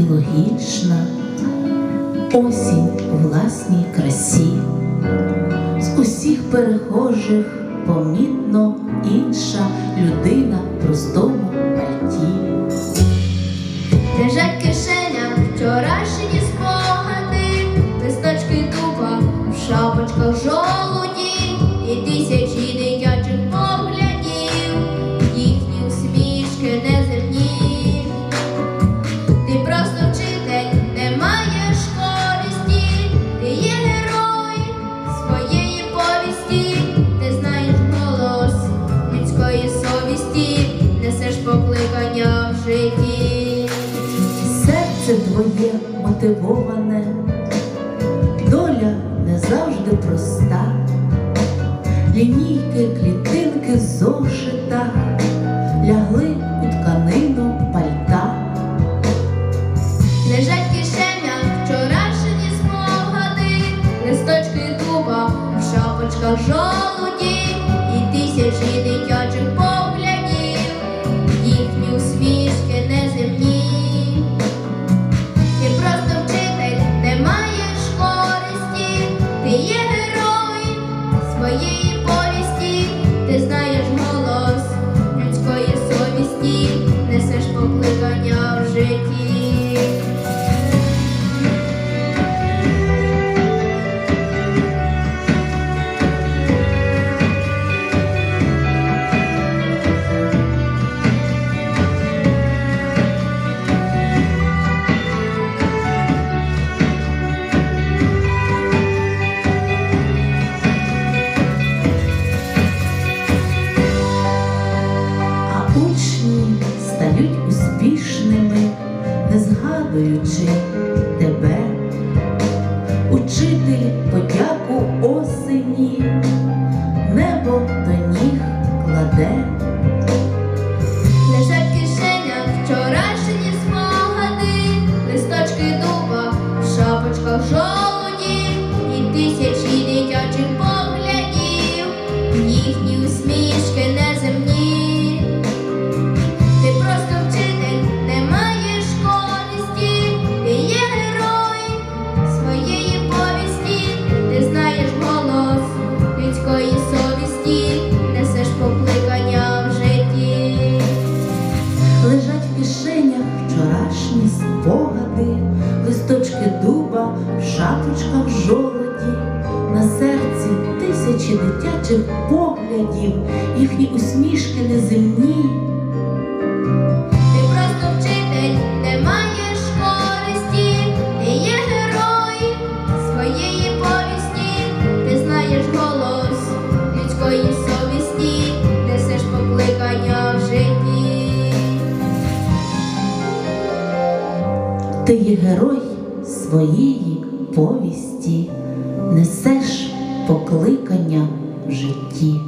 і логічна, осінь у власній красі, з усіх перехожих помітно інша людина в простому пальті. Совісті, несеш покликання в житті. Серце твоє мотивоване, доля не завжди проста, лінійки, клітинки зошита лягли у тканину пальта. Лежать в кишенях вчорашні спогади, листочки дуба в шапочках жолуді не згадуючи тебе. Учитель подяку осені, небо до ніг кладе. Листочки дуба в шапочках жолоді, на серці тисячі дитячих поглядів, їхні усмішки неземні. Ти просто вчитель, не маєш користі, ти є герой своєї повісті, ти знаєш голос людської совісті, несеш покликання в житті. Ти є герой своєї повісті, несеш покликання в житті.